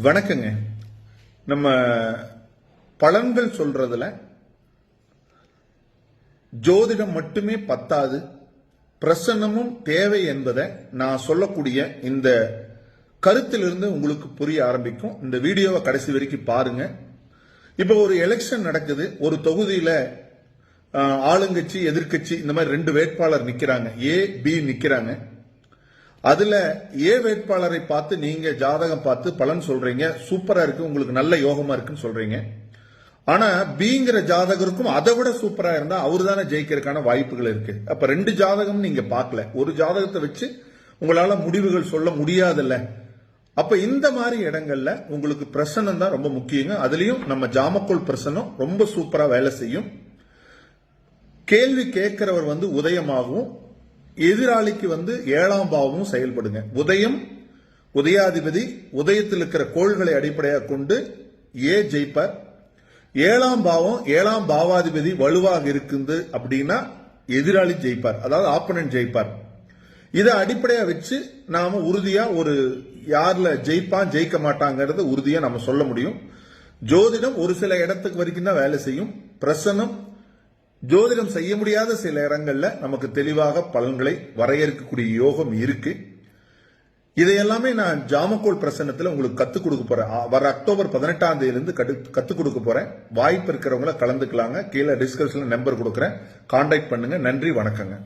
வணக்கங்க. நம்ம பலன்கள் சொல்றதுல ஜோதிடம் மட்டுமே பத்தாது பிரசன்னமும் தேவை என்பதை நான் சொல்லக்கூடிய இந்த கருத்திலிருந்து உங்களுக்கு புரிய ஆரம்பிக்கும். இந்த வீடியோவை கடைசி வரைக்கும் பாருங்க. இப்போ ஒரு எலெக்ஷன் நடக்குது. ஒரு தொகுதியில ஆளுங்கட்சி எதிர்க்கட்சி இந்த மாதிரி ரெண்டு வேட்பாளர் நிக்கிறாங்க. ஏ பி நிக்கிறாங்க. அதுல ஏ வேட்பாளரை பார்த்து நீங்க ஜாதகம் பார்த்து பலன் சொல்றீங்க. சூப்பரா இருக்கு. உங்களுக்கு நல்ல யோகமா இருக்குன்னு சொல்றீங்க. ஆனா பிங்கிற ஜாதகருக்கும் அதை விட சூப்பரா இருந்தா அவரு தானே ஜெயிக்கிறதுக்கான வாய்ப்புகள் இருக்கு. அப்ப ரெண்டு ஜாதகம் நீங்க பார்க்கல. ஒரு ஜாதகத்தை வச்சு உங்களால முடிவுகள் சொல்ல முடியாதுல்ல. அப்ப இந்த மாதிரி இடங்கள்ல உங்களுக்கு பிரசனம் தான் ரொம்ப முக்கியங்க. அதுலயும் நம்ம ஜாமக்கோல் பிரசனம் ரொம்ப சூப்பரா வேலை செய்யும். கேள்வி கேட்கிறவர் வந்து உதயமாகவும் எதிராளிக்கு வந்து ஏழாம் பாவமும் செயல்படுங்க. உதயம் உதயாதிபதி உதயத்தில் இருக்கிற கோள்களை அடிப்படையாக கொண்டு ஏ ஜெயிப்பார். ஏழாம் பாவம் ஏழாம் பாவாதிபதி வலுவாக இருக்குது அப்படின்னா எதிராளி ஜெயிப்பார். அதாவது ஆப்பனன்ட் ஜெயிப்பார். இதை அடிப்படையாக வச்சு நாம உறுதியா ஒரு யாரில் ஜெயிப்பான் ஜெயிக்க மாட்டாங்கிறத உறுதியாக நம்ம சொல்ல முடியும். ஜோதிடம் ஒரு சில இடத்துக்கு வரைக்கும் தான் வேலை செய்யும். பிரசனம் ஜோதிடம் செய்ய முடியாத சில இடங்கள்ல நமக்கு தெளிவாக பலன்களை வரையறுக்கக்கூடிய யோகம் இருக்கு. இதையெல்லாமே நான் ஜாமக்கோல் பிரசன்னத்தில் உங்களுக்கு கத்துக் கொடுக்க போறேன். வர அக்டோபர் பதினெட்டாம் தேதியிலிருந்து கத்துக் கொடுக்க போறேன். வாய்ப்பு இருக்கிறவங்கள கலந்துக்கலாங்க. கீழே டிஸ்கிரிப்ஷன்ல நம்பர் கொடுக்குறேன். கான்டாக்ட் பண்ணுங்க. நன்றி வணக்கங்க.